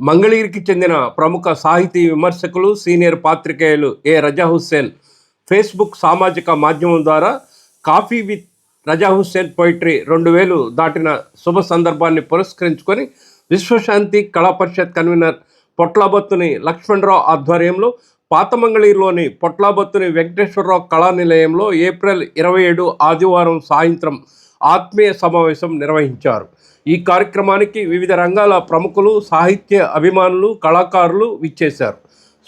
మంగళగిరికి చెందిన ప్రముఖ సాహితీ విమర్శకులు సీనియర్ పాత్రికేయులు ఏ రజా హుస్సేన్ ఫేస్బుక్ సామాజిక మాధ్యమం ద్వారా coffee with Raza Hussain poetry రెండు వేలు దాటిన శుభ సందర్భాన్ని పురస్కరించుకొని విశ్వశాంతి కళా పరిషత్ కన్వీనర్ పొట్లాబత్తుని లక్ష్మణరావు ఆధ్వర్యంలో పాత మంగళగిరిలోని పొట్లాబత్తుని వెంకటేశ్వరరావు కళా నిలయంలో ఏప్రిల్ ఇరవై ఏడు ఆదివారం సాయంత్రం ఆత్మీయ సమావేశం నిర్వహించారు. ఈ కార్యక్రమానికి వివిధ రంగాల ప్రముఖులు సాహిత్య అభిమానులు కళాకారులు విచ్చేశారు.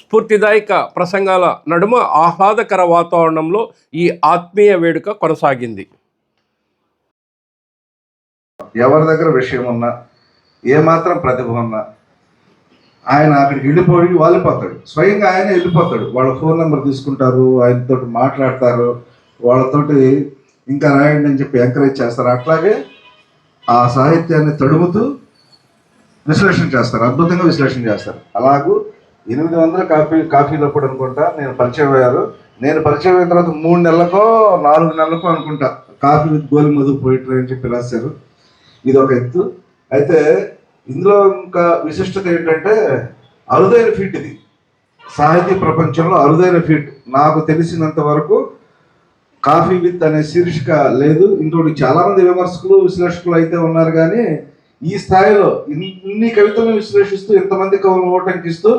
స్ఫూర్తిదాయక ప్రసంగాల నడుమ ఆహ్లాదకర వాతావరణంలో ఈ ఆత్మీయ వేడుక కొనసాగింది. ఎవరి దగ్గర విషయం ఉన్నా ఏమాత్రం ప్రతిభ ఉన్నా ఆయన అక్కడికి వెళ్ళిపోయి వాలిపోతాడు స్వయంగా ఆయన వెళ్ళిపోతాడు. వాళ్ళ ఫోన్ నెంబర్ తీసుకుంటారు ఆయనతో మాట్లాడతారు వాళ్ళతోటి ఇంకా రాయండి అని చెప్పి ఎంకరేజ్ చేస్తారు. అట్లాగే ఆ సాహిత్యాన్ని తడుముతూ విశ్లేషణ చేస్తారు అద్భుతంగా విశ్లేషణ చేస్తారు. అలాగూ ఎనిమిది వందల కాఫీ కాఫీలో కూడా అనుకుంటా నేను పరిచయం అయ్యారు. నేను పరిచయం అయిన తర్వాత మూడు నెలలకో నాలుగు నెలలకో అనుకుంటా కాఫీ విత్ గోల్ మధు పోయిటరీ అని చెప్పి రాశారు. ఇది ఒక ఎత్తు. అయితే ఇందులో ఇంకా విశిష్టత ఏంటంటే అరుదైన ఫీట్ ఇది. సాహితీ ప్రపంచంలో అరుదైన ఫీట్. నాకు తెలిసినంత వరకు కాఫీ విత్ అనే శీర్షిక లేదు. ఇంకోటి చాలా మంది విమర్శకులు విశ్లేషకులు అయితే ఉన్నారు కానీ ఈ స్థాయిలో ఇన్ని కవితలను విశ్లేషిస్తూ ఇంతమంది కవులు ఓటంకిస్తూ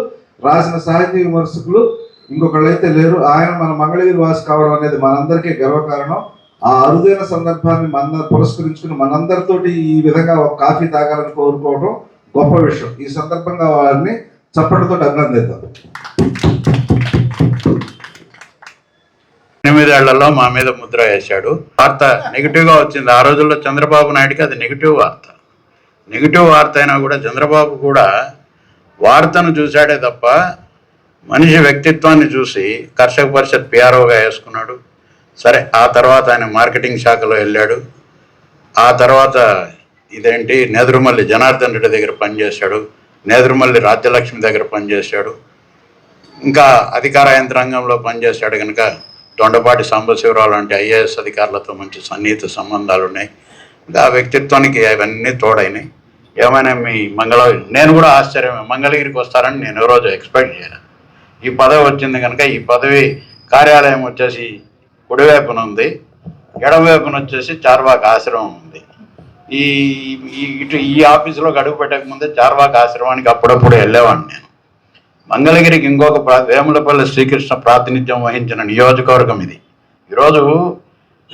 రాసిన సాహితీ విమర్శకులు ఇంకొకళ్ళైతే లేరు. ఆయన మన మంగళగిరి వాసి కావడం అనేది మనందరికీ గర్వకారణం. ఆ అరుదైన సందర్భాన్ని మన పురస్కరించుకుని మనందరితోటి ఈ విధంగా ఒక కాఫీ తాగాలని కోరుకోవడం గొప్ప విషయం. ఈ సందర్భంగా వారిని చప్పటితో అభినందిద్దాం. ఎనిమిదేళ్ళలో మా మీద ముద్ర వేశాడు. వార్త నెగిటివ్గా వచ్చింది. ఆ రోజుల్లో చంద్రబాబు నాయుడుకి అది నెగిటివ్ వార్త. నెగిటివ్ వార్త అయినా కూడా చంద్రబాబు కూడా వార్తను చూశాడే తప్ప మనిషి వ్యక్తిత్వాన్ని చూసి కర్షక పరిషత్ పిఆర్ఓగా వేసుకున్నాడు. సరే ఆ తర్వాత ఆయన మార్కెటింగ్ శాఖలో వెళ్ళాడు. ఆ తర్వాత ఇదేంటి? నేదురుమల్లి జనార్దన్ రెడ్డి దగ్గర పనిచేశాడు. నేదురుమల్లి రాజ్యలక్ష్మి దగ్గర పనిచేశాడు. ఇంకా అధికార యంత్రాంగంలో పనిచేశాడు కనుక దొండపాటి సాంబశివరావు లాంటి ఐఏఎస్ అధికారులతో మంచి సన్నిహిత సంబంధాలు ఉన్నాయి. ఆ వ్యక్తిత్వానికి అవన్నీ తోడైనాయి. ఏమైనా మీ మంగళ నేను కూడా ఆశ్చర్యమే మంగళగిరికి వస్తారని నేను ఏ రోజు ఎక్స్పెక్ట్ చేయను ఈ పదవి వచ్చింది కనుక ఈ పదవి కార్యాలయం వచ్చేసి కుడివైపున ఉంది. ఎడమవైపున వచ్చేసి చార్వాక ఆశ్రమం ఉంది. ఈ ఇటు ఈ ఆఫీసులో గడువు పెట్టక ముందే చార్వాక ఆశ్రమానికి అప్పుడప్పుడు వెళ్ళేవాడిని నేను. మంగళగిరికి ఇంకొక ప్రా- వేములపల్లి శ్రీకృష్ణ ప్రాతినిధ్యం వహించిన నియోజకవర్గం ఇది. ఈరోజు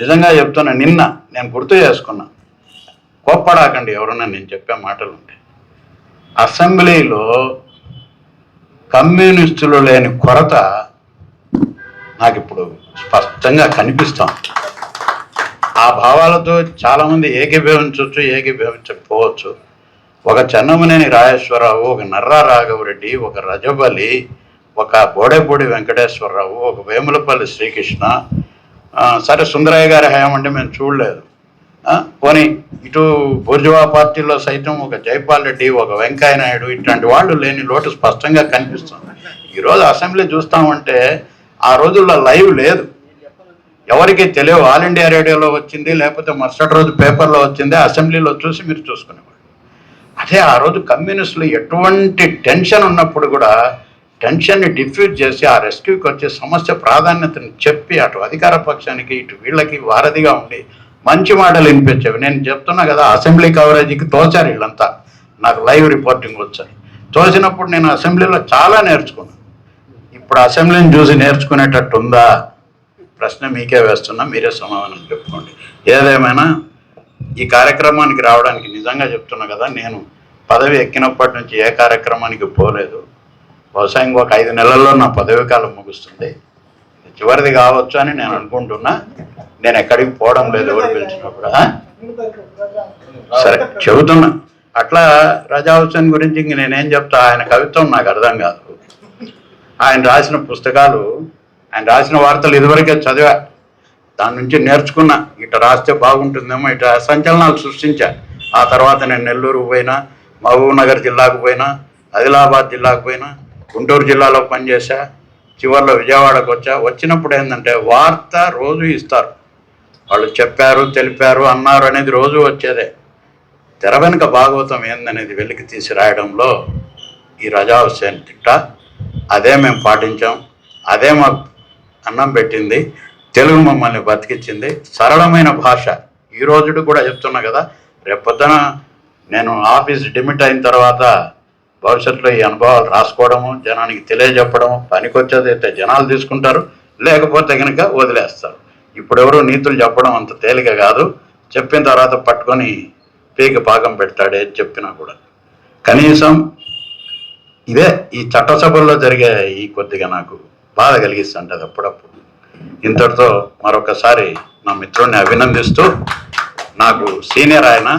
నిజంగా చెప్తున్నా నిన్న నేను గుర్తు చేసుకున్నా. కోప్పడాకండి ఎవరన్నా నేను చెప్పే మాటలు ఉంటాయి అసెంబ్లీలో కమ్యూనిస్టులు లేని కొరత నాకు ఇప్పుడు స్పష్టంగా కనిపిస్తాం. ఆ భావాలతో చాలామంది ఏకీభవించవచ్చు ఏకీభవించకపోవచ్చు. ఒక చెన్నమనేని రాజేశ్వరరావు ఒక నర్రా రాఘవరెడ్డి ఒక రజబలి ఒక బోడేపూడి వెంకటేశ్వరరావు ఒక వేములపల్లి శ్రీకృష్ణ సరే సుందరయ్య గారి హయాం అంటే మేము చూడలేదు. పోనీ ఇటు బూర్జువా పార్టీలో సైతం ఒక జైపాల్ రెడ్డి ఒక వెంకయ్య నాయుడు ఇట్లాంటి వాళ్ళు లేని లోటు స్పష్టంగా కనిపిస్తుంది. ఈరోజు అసెంబ్లీ చూస్తామంటే ఆ రోజుల్లో లైవ్ లేదు. ఎవరికి తెలియవు ఆల్ ఇండియా రేడియోలో వచ్చింది లేకపోతే మరుసటి రోజు పేపర్లో వచ్చింది అసెంబ్లీలో చూసి మీరు చూసుకునేవాళ్ళు అదే ఆ రోజు కమ్యూనిస్టులు ఎటువంటి టెన్షన్ ఉన్నప్పుడు కూడా టెన్షన్ని డిఫ్యూజ్ చేసి ఆ రెస్క్యూకి వచ్చే సమస్య ప్రాధాన్యతను చెప్పి అటు అధికార పక్షానికి ఇటు వీళ్ళకి వారధిగా ఉండి మంచి మాటలు వినిపించేవి. నేను చెప్తున్నా కదా అసెంబ్లీ కవరేజీకి తోచారు వీళ్ళంతా. నాకు లైవ్ రిపోర్టింగ్ వచ్చాయి. తోచినప్పుడు నేను అసెంబ్లీలో చాలా నేర్చుకున్నాను ఇప్పుడు అసెంబ్లీని చూసి నేర్చుకునేటట్టు ఉందా? ప్రశ్న మీకే వేస్తున్నా మీరే సమాధానం చెప్పుకోండి. ఏదేమైనా ఈ కార్యక్రమానికి రావడానికి నిజంగా చెప్తున్నా కదా నేను పదవి ఎక్కినప్పటి నుంచి ఏ కార్యక్రమానికి పోలేదు. బహుశా ఇంకొక ఐదు నెలల్లో నా పదవి కాలం ముగుస్తుంది. చివరిది కావచ్చు అని నేను అనుకుంటున్నా. నేను ఎక్కడికి పోవడం లేదు ఎవరు పిలిచినప్పుడు సరే చెబుతున్నా. అట్లా రజా హుస్సేన్ గురించి ఇంక నేనేం చెప్తా ఆయన కవిత్వం నాకు అర్థం కాదు. ఆయన రాసిన పుస్తకాలు ఆయన రాసిన వార్తలు ఇదివరకే చదివా. దాని నుంచి నేర్చుకున్నా. ఇట రాస్తే బాగుంటుందేమో ఇట సంచలనాలు సృష్టించా. ఆ తర్వాత నేను నెల్లూరు పోయినా మహబూబ్నగర్ జిల్లాకు పోయినా ఆదిలాబాద్ జిల్లాకు పోయినా గుంటూరు జిల్లాలో పనిచేసా చివరిలో విజయవాడకు వచ్చా. వచ్చినప్పుడు ఏంటంటే వార్త రోజు ఇస్తారు. వాళ్ళు చెప్పారు తెలిపారు అన్నారు అనేది రోజు వచ్చేదే. తెర వెనుక భాగవతం ఏందనేది వెలికి తీసి రాయడంలో ఈ రజా హుస్సేన్ తిట్ట. అదే మేము పాటించాం. అదే మాకు అన్నం పెట్టింది. తెలుగు మమ్మల్ని బతికించింది సరళమైన భాష. ఈ రోజుడు కూడా చెప్తున్నా కదా రేపొద్దున నేను ఆఫీస్ డిమిట్ అయిన తర్వాత భవిష్యత్తులో ఈ అనుభవాలు రాసుకోవడము జనానికి తెలియజెప్పడము పనికొచ్చేది అయితే జనాలు తీసుకుంటారు లేకపోతే కనుక వదిలేస్తారు. ఇప్పుడు ఎవరు నీతులు చెప్పడం అంత తేలిక కాదు. చెప్పిన తర్వాత పట్టుకొని పీక పాకం పెడతాడే అని చెప్పినా కూడా. కనీసం ఇదే ఈ చట్టసభల్లో జరిగే ఈ కొద్దిగా నాకు బాధ కలిగిస్తుంటుంది అప్పుడప్పుడు. ఇంతటితో మరొకసారి నా మిత్రుడిని అభినందిస్తూ నాకు సీనియర్ ఆయన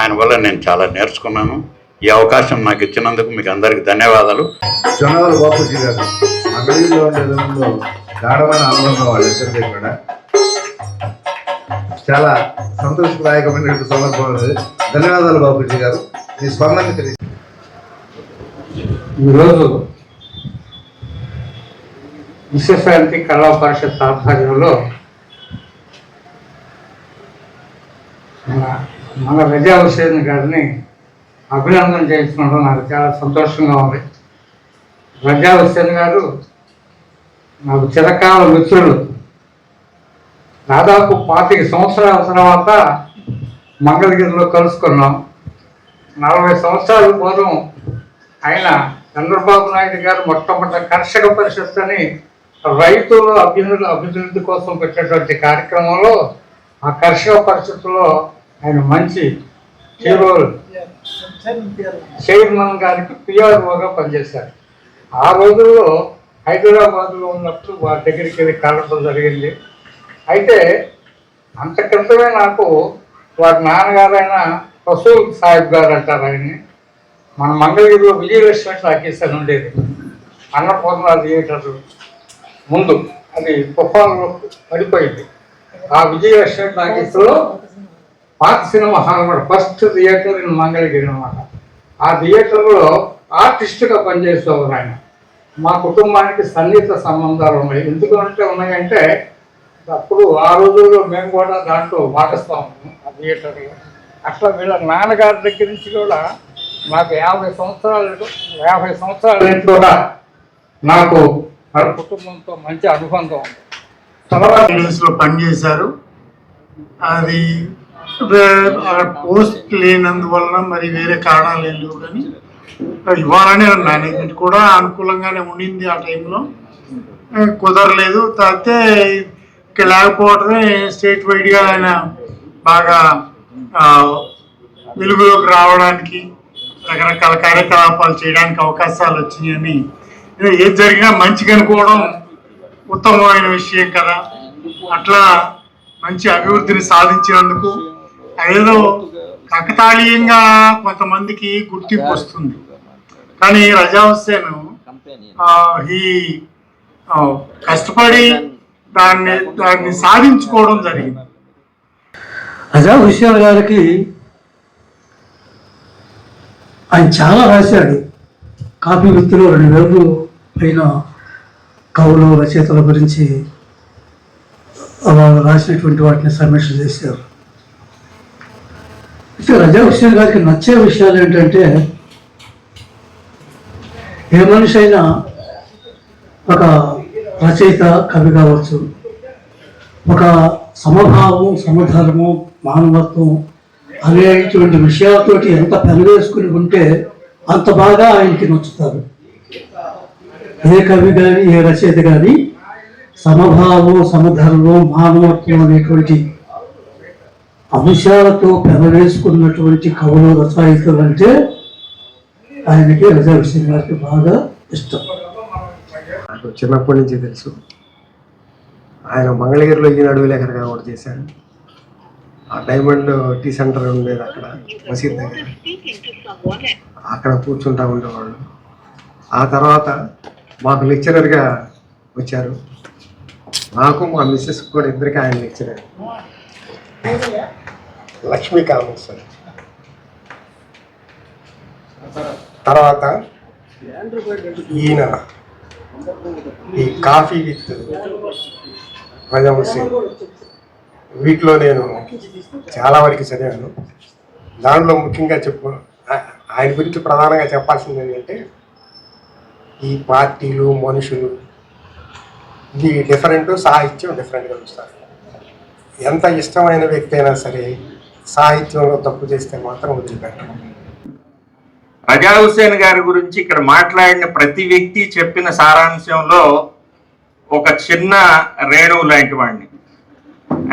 ఆయన వల్ల నేను చాలా నేర్చుకున్నాను. ఈ అవకాశం నాకు ఇచ్చినందుకు మీకు అందరికీ ధన్యవాదాలు. జొన్నవాళ్ళ బాపూజీ గారు అమెరికాలో ఉండే గాఢమైన అనుబంధం వాళ్ళిద్దరిది కూడా. చాలా సంతోషదాయకమైనటువంటి సందర్భం ధన్యవాదాలు బాపూజీ గారు. మీ స్పందన తెలియ ఈరోజు విశ్వశాంతి కళా పరిషత్ ఆధ్వర్యంలో మన మన రజా హుసేన్ గారిని అభినందన చేయించడం నాకు చాలా సంతోషంగా ఉంది. రజా హుసేన్ గారు నాకు చిరకాల మిత్రులు. దాదాపు పాతిక సంవత్సరాల తర్వాత మంగళగిరిలో కలుసుకున్నాం. నలభై సంవత్సరాల పూర్వం ఆయన చంద్రబాబు నాయుడు గారు మొట్టమొదటి కర్షక పరిషత్ అని రైతుల అభ్యున్నతి అభివృద్ధి కోసం పెట్టినటువంటి కార్యక్రమంలో ఆ కర్షక పరిషత్తులో ఆయన మంచి హీరో చైర్మన్ గారికి పిఆర్ఓగా పనిచేశారు. ఆ రోజుల్లో హైదరాబాద్లో ఉన్నప్పుడు వారి దగ్గరికి వెళ్ళి కలవడం జరిగింది. అయితే అంతక్రితమే నాకు వారి నాన్నగారైన రసూల్ సాహిబ్ గారు అంటారు ఆయన్ని. మన మంగళగిరిలో విజయ రెస్టారెంట్ ఉండేది. అన్నపూర్ణ థియేటర్ ముందు. అది తుఫాన్లో పడిపోయింది. ఆ విజయ రెస్టారెంట్ ఆకేసులో పాత సినిమా హాల్ అనమాట ఫస్ట్ థియేటర్ నేను మంగళగిరి అనమాట ఆ థియేటర్లో ఆర్టిస్ట్గా పనిచేసేవారు ఆయన. మా కుటుంబానికి సన్నిహిత సంబంధాలు ఉన్నాయి. ఎందుకు అంటే ఉన్నాయంటే అప్పుడు ఆ రోజుల్లో మేము కూడా దాంట్లో భాగస్వాము ఆ థియేటర్లో. అట్లా వీళ్ళ నాన్నగారి దగ్గర నుంచి కూడా నాకు యాభై సంవత్సరాలు యాభై సంవత్సరాల నుంచి కూడా నాకు మన కుటుంబంతో మంచి అనుబంధం ఉంది. తర్వాత పనిచేశారు. అది ఆ పోస్ట్ లేనందువలన మరి వేరే కారణాలు ఏం లేవు కానీ ఇవ్వాలనే మేనేజ్మెంట్ కూడా అనుకూలంగానే ఉండింది ఆ టైంలో. కుదరలేదు. అయితే ఇక్కడ లేకపోవడమే స్టేట్ వైడ్గా ఆయన బాగా వెలుగులోకి రావడానికి రకరకాల కార్యకలాపాలు చేయడానికి అవకాశాలు వచ్చినాయని ఏది జరిగినా మంచిగా అనుకోవడం ఉత్తమమైన విషయం కదా. అట్లా మంచి అభివృద్ధిని సాధించినందుకు ఏదో కకతాళీయంగా కొంతమందికి గుర్తింపు వస్తుంది. కానీ రజా హుస్సేన్ ఈ కష్టపడి దాన్ని దాన్ని సాధించుకోవడం జరిగింది. రజా హుస్సేన్ గారికి ఆయన చాలా రాశాడు. కాపీ వృత్తిలో రెండు వేలు పైన కవులు రచయితల గురించి వాళ్ళు రాసినటువంటి వాటిని సమీక్ష చేశారు. అయితే రజా గారికి నచ్చే విషయాలు ఏంటంటే ఏ మనిషి అయినా ఒక రచయిత కవి కావచ్చు ఒక సమభావం సమధర్మం మానవత్వం అనేటువంటి విషయాలతోటి ఎంత పెనవేసుకుని ఉంటే అంత బాగా ఆయనకి నచ్చుతారు. ఏ కవి కానీ ఏ రచయిత కానీ సమభావం సమధర్మం మానవత్వం అనేటువంటి అంశాలతో పెనవేసుకున్నటువంటి కవులు రచయితలు అంటే ఆయనకి రజా గారికి బాగా ఇష్టం. నాకు చిన్నప్పటి నుంచి తెలుసు. ఆయన మంగళగిరిలో ఈనాడు విలేకరుగా కూడా చేశారు ఆ డైమండ్ టీ సెంటర్ ఉండేది అక్కడ మసీద్ దగ్గర. అక్కడ కూర్చుంటా ఉండేవాళ్ళు. ఆ తర్వాత మాకు లెక్చరర్గా వచ్చారు. నాకు మా మిస్సెస్ కూడా ఇద్దరికి ఆయన లెక్చరర్. లక్ష్మీకాంత్ సార్ తర్వాత ఈయన ఈ కాఫీ విత్ రజా వీటిలో నేను చాలా వరకు చదివాను. దాంట్లో ముఖ్యంగా చెప్పు ఆయన గురించి ప్రధానంగా చెప్పాల్సింది ఏంటంటే ఈ పార్టీలు మనుషులు ఇది డిఫరెంట్ సాహిత్యం డిఫరెంట్గా చూస్తారు. ఎంత ఇష్టమైన వ్యక్తి అయినా సరే సాహిత్యంలో తప్పు చేస్తే మాత్రం వదిలిపెట్టడం రజా హుసేన్ గారి గురించి ఇక్కడ మాట్లాడిన ప్రతి వ్యక్తి చెప్పిన సారాంశంలో ఒక చిన్న రేణువు లాంటి వాడిని.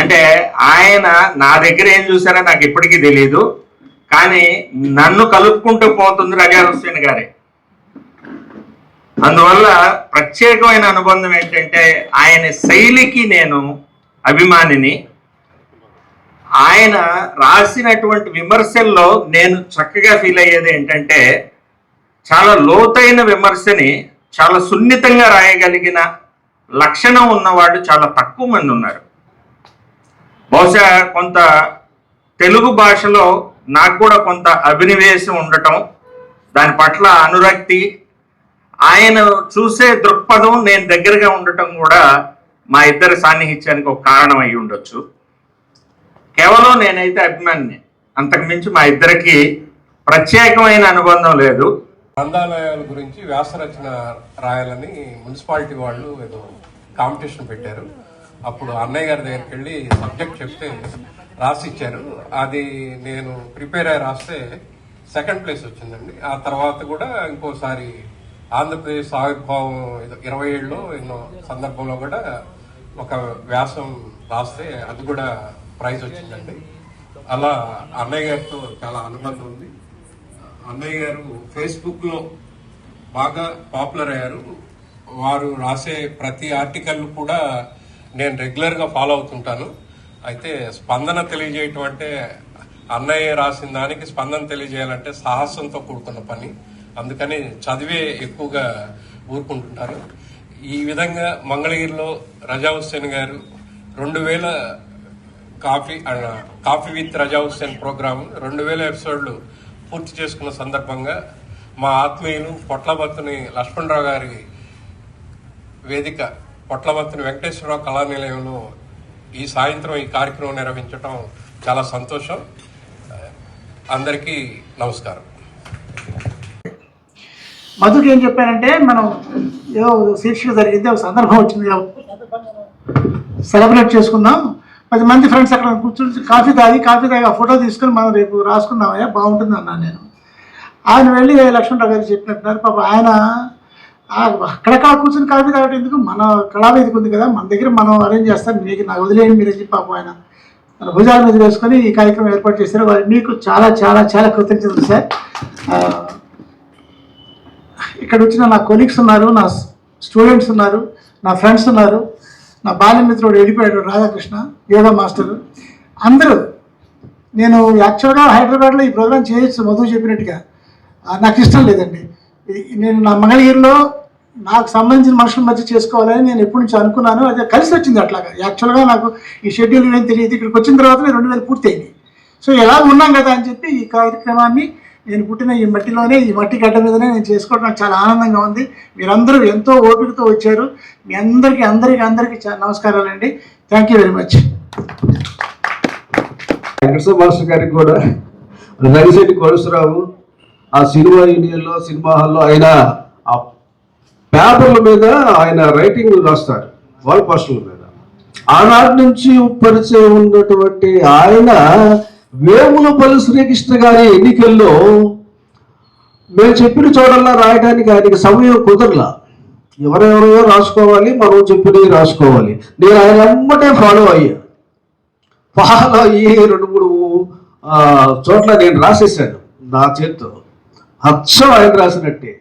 అంటే ఆయన నా దగ్గర ఏం చూసారో నాకు ఇప్పటికీ తెలియదు కానీ నన్ను కలుపుకుంటూ పోతుంది రజా హుస్సేన్ గారే. అందువల్ల ప్రత్యేకమైన అనుబంధం ఏంటంటే ఆయన శైలికి నేను అభిమానిని. ఆయన రాసినటువంటి విమర్శల్లో నేను చక్కగా ఫీల్ అయ్యేది ఏంటంటే చాలా లోతైన విమర్శని చాలా సున్నితంగా రాయగలిగిన లక్షణం ఉన్నవాళ్ళు చాలా తక్కువ మంది ఉన్నారు. బహుశా కొంత తెలుగు భాషలో నాకు కూడా కొంత అభినివేశం ఉండటం దాని పట్ల అనురక్తి ఆయన చూసే దృక్పథం నేను దగ్గరగా ఉండటం కూడా మా ఇద్దరి సాన్నిహిత్యానికి ఒక కారణం అయి ఉండొచ్చు. కేవలం నేనైతే అభిమానిని. అంతకుమించి మా ఇద్దరికి ప్రత్యేకమైన అనుబంధం లేదు. గ్రంథాలయాల గురించి వ్యాసరచన రాయాలని మున్సిపాలిటీ వాళ్ళు ఏదో కాంపిటీషన్ పెట్టారు. అప్పుడు అన్నయ్య గారి దగ్గరికి వెళ్ళి సబ్జెక్ట్ చెప్తే రాసి ఇచ్చారు అది నేను ప్రిపేర్ అయ్యి రాస్తే సెకండ్ ప్లేస్ వచ్చిందండి. ఆ తర్వాత కూడా ఇంకోసారి ఆంధ్రప్రదేశ్ ఆవిర్భావం ఇరవై ఏళ్ళలో ఎన్నో సందర్భంలో కూడా ఒక వ్యాసం రాస్తే అది కూడా ప్రైజ్ వచ్చిందండి. అలా అన్నయ్య గారితో చాలా అనుబంధం ఉంది. అన్నయ్య గారు ఫేస్బుక్లో బాగా పాపులర్ అయ్యారు. వారు రాసే ప్రతి ఆర్టికల్ కూడా నేను రెగ్యులర్గా ఫాలో అవుతుంటాను. అయితే స్పందన తెలియజేయటం అంటే అన్నయ్య రాసిన దానికి స్పందన తెలియజేయాలంటే సాహసంతో కూడుకున్న పని. అందుకని చదివే ఎక్కువగా ఊరుకుంటుంటారు. ఈ విధంగా మంగళగిరిలో రజా హుస్సేన్ గారు రెండు వేల coffee and coffee with Raza Hussain programme రెండు వేల ఎపిసోడ్లు పూర్తి చేసుకున్న సందర్భంగా మా ఆత్మీయులు పొట్లబత్తుని లక్ష్మణరావు గారి వేదిక పొట్లబత్తుని వెంకటేశ్వరరావు కళానిలయంలో ఈ సాయంత్రం ఈ కార్యక్రమం నిర్వహించడం చాలా సంతోషం. అందరికీ నమస్కారం. మధుకి ఏం చెప్పానంటే మనం ఏదో శీర్షిక జరిగింది ఒక సందర్భం వచ్చింది సెలబ్రేట్ చేసుకుందాం. పది మంది ఫ్రెండ్స్ అక్కడ కూర్చుని కాఫీ తాగి కాఫీ తాగి ఆ ఫోటో తీసుకొని మనం రేపు రాసుకున్నామయ్యా బాగుంటుంది అన్నాను నేను. ఆయన వెళ్ళి లక్ష్మణరావు గారు చెప్పినట్టున్నారు పాప ఆయన అక్కడ అక్కడక్కడ కూర్చుని కాఫీ తాగటం ఎందుకు? మన కళావేదిక ఉంది కదా మన దగ్గర మనం అరేంజ్ చేస్తాం మీకు నాకు వదిలేయండి మీరు చెప్పి పాపం ఆయన. మన భుజాల మీద వేసుకొని ఈ కార్యక్రమం ఏర్పాటు చేశారు. వారి మీకు చాలా చాలా చాలా కృతజ్ఞతలు సార్. ఇక్కడ వచ్చిన నా కొలీగ్స్ ఉన్నారు నా స్టూడెంట్స్ ఉన్నారు నా ఫ్రెండ్స్ ఉన్నారు. నా బాల్యమిత్రుడు వెళ్ళిపోయాడు రాధాకృష్ణ యోగా మాస్టర్. అందరూ నేను యాక్చువల్గా హైదరాబాద్లో ఈ ప్రోగ్రామ్ చేయొచ్చు మధు చెప్పినట్టుగా. నాకు ఇష్టం లేదండి. నేను నా మంగళగిరిలో నాకు సంబంధించిన మనుషుల మధ్య చేసుకోవాలని నేను ఎప్పటి నుంచి అనుకున్నాను. అదే కలిసి వచ్చింది అట్లాగా. యాక్చువల్గా నాకు ఈ షెడ్యూల్ ఏం తెలియదు. ఇక్కడికి వచ్చిన తర్వాత రెండు వేలు పూర్తయింది. సో ఎలా ఉన్నాం కదా అని చెప్పి ఈ కార్యక్రమాన్ని నేను పుట్టిన ఈ మట్టిలోనే ఈ మట్టి గడ్డ మీదనే నేను చేసుకోవడం నాకు చాలా ఆనందంగా ఉంది. మీరందరూ ఎంతో ఓపికతో వచ్చారు. మీ అందరికీ అందరికీ అందరికీ చా- నమస్కారాలండి thank you very much Venkateswara master గారికి కూడా రవిశెట్టి కోటేశ్వరరావు ఆ సినిమా యూనియన్లో సినిమా హాల్లో ఆయన ఆ పేపర్ల మీద ఆయన రైటింగ్ రాస్తాడు. వాల్ పోస్టర్ల మీద. ఆనాటి నుంచి పరిచయం ఉన్నటువంటి ఆయన వేములపల్లి శ్రీకృష్ణ గారి ఎన్నికల్లో మేము చెప్పిన చోటల్లా రాయడానికి ఆయనకి సమయం కుదరలా. ఎవరెవరో రాసుకోవాలి మనం చెప్పినవి రాసుకోవాలి. నేను ఆయన అమ్మటే ఫాలో అయ్యా. ఫాలో అయ్యి రెండు మూడు చోట్ల నేను రాసేసాను నా చేత్తో. అచ్చం ఆయన రాసినట్టే.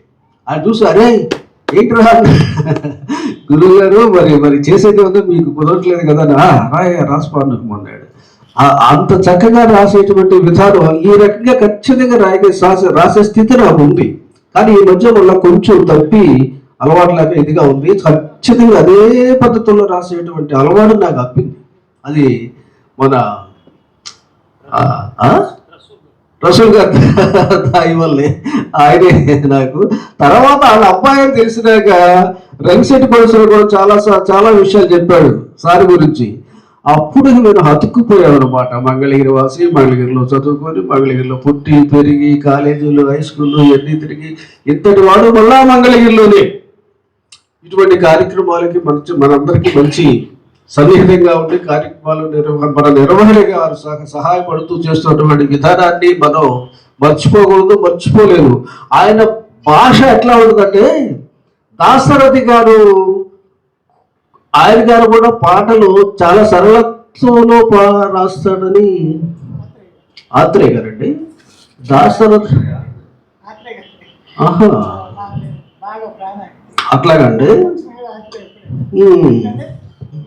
ఆయన చూసి అరే ఏంట్రా? గురువు గారు మరి మరి చేసేది ఉందో మీకు కుదరట్లేదు కదా? రాయ రాసిపోను మొన్నాడు అంత చక్కగా రాసేటువంటి విధానం ఈ రకంగా ఖచ్చితంగా రాయగే రాసే రాసే స్థితి నాకు ఉంది. కానీ ఈ మధ్య వల్ల కొంచెం తప్పి అలవాటులాగా ఇదిగా ఉంది. ఖచ్చితంగా అదే పద్ధతుల్లో రాసేటువంటి అలవాటు నాకు అప్పింది. అది మన రసూల్ గారు దాయి వల్లే ఆయనే నాకు. తర్వాత వాళ్ళ అబ్బాయి తెలిసినాక రంగిశెట్టి పరిశ్రమ కూడా చాలా చాలా విషయాలు చెప్పాడు సార్ గురించి. అప్పుడు నేను హతుక్కుపోయాను అనమాట మంగళగిరి వాసి మంగళగిరిలో చదువుకొని మంగళగిరిలో పుట్టి పెరిగి కాలేజీలు హై స్కూల్లో ఎన్ని తిరిగి ఇంతటి వాడు మళ్ళా మంగళగిరిలోనే. ఇటువంటి కార్యక్రమాలకి మంచి మనందరికీ మంచి సన్నిహితంగా ఉండి కార్యక్రమాలు నిర్వహణ మన నిర్వహణగా గారు సహ- సహాయపడుతూ చేస్తున్నటువంటి విధానాన్ని మనం మర్చిపోకూడదు మర్చిపోలేదు ఆయన భాష ఎట్లా ఉంటుందంటే దాశరథి గారు ఆయన గారు కూడా పాటలు చాలా సరళత్వంలో పా రాస్తాడని ఆత్రేయ గారండి. ఆహా. బాగా ప్రాణం అట్లాగండి.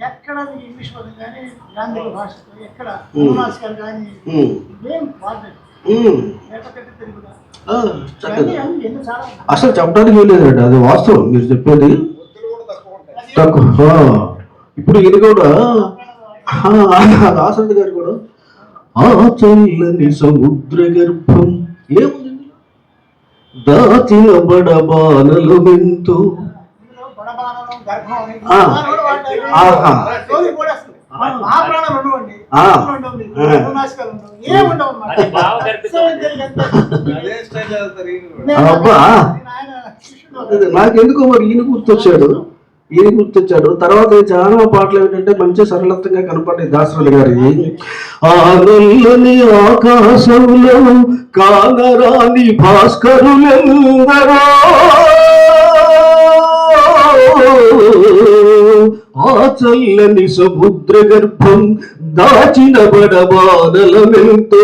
ఎక్కడ ఇంగ్లీష్ పదం కానీ గాంధీ భాష ఎక్కడ కానీ అసలు చెప్పడానికి వీలేదండి అది వాస్తవం మీరు చెప్పేది. ఇప్పుడు ఇది కూడా ఆ, దాసరి గారు కూడా ఆ చల్లని సముద్ర గర్భం ఏముంది? దాచిన బడబానలు నేను అబ్బా. నాకెందుకో మరి ఈయన గుర్తొచ్చాడు. ఈయన గుర్తొచ్చాడు? తర్వాత చాలా పాటలు ఏంటంటే మంచి సరళత్వంగా కనపడే దాసరులు గారి. ఆ నల్లని ఆకాశంలో కానరాని భాస్కరులెందరో? ఆ చల్లని సముద్ర గర్భం దాచిన బడబానలమెంతో.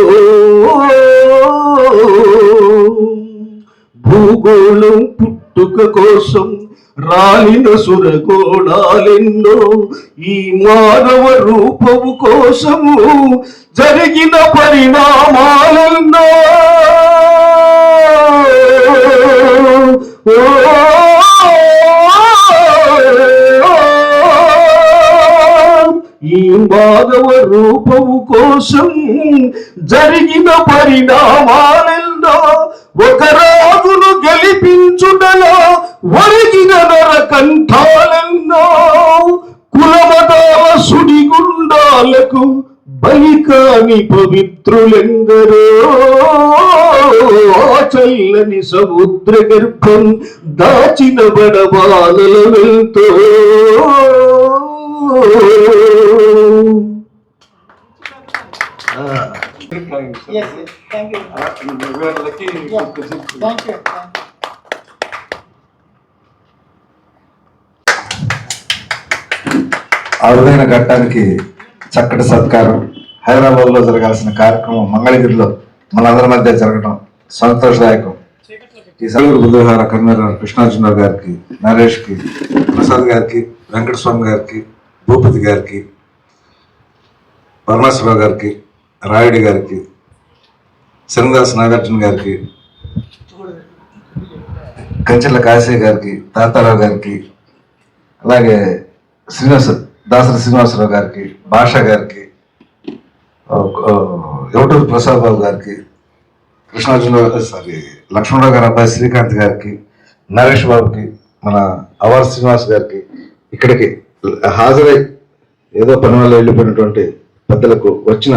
భూగోళం పుట్టుక కోసం రాలిన సురగోళాలెన్నో ఈ మానవ రూపము కోసము జరిగిన పరిణామాలెన్నో. ఈ మానవ రూపము కోసం జరిగిన పరిణామాలెన్నో. ఒక రాజును గెలిపించుటలో ఒరిగిన నరకంఠాలెన్నో కులమతాల సుడిగుండాలకు బలికాని పవిత్రులెందరో చల్లని సముద్ర గర్భం దాచిన బడబాలల వెళ్తో Yes, yes. Thank you. Yeah. Thank you. Thank you. అరుదైన ఘట్టానికి చక్కటి సత్కారం. హైదరాబాద్లో జరగాల్సిన కార్యక్రమం మంగళగిరిలో మనందరి మధ్య జరగడం సంతోషదాయకం. ఈ సలుగురు బుధవార కన్వీనర్ కృష్ణార్జునరావు గారికి నరేష్కి ప్రసాద్ గారికి వెంకటస్వామి గారికి భూపతి గారికి వర్ణాశ్వరావు గారికి రాయుడి గారికి శ్రీనివాస్ నాగార్జున గారికి కంచెల కాశీ గారికి తాతారావు గారికి అలాగే శ్రీనివాస దాసరి శ్రీనివాసరావు గారికి భాష గారికి ఎవటూరు ప్రసాద్ బాబు గారికి కృష్ణార్జున సారీ లక్ష్మణరావు గారి అబ్బాయి శ్రీకాంత్ గారికి నరేష్ బాబుకి మన అవర్ శ్రీనివాస్ గారికి ఇక్కడికి హాజరై ఏదో పని వల్ల వెళ్ళిపోయినటువంటి పెద్దలకు వచ్చిన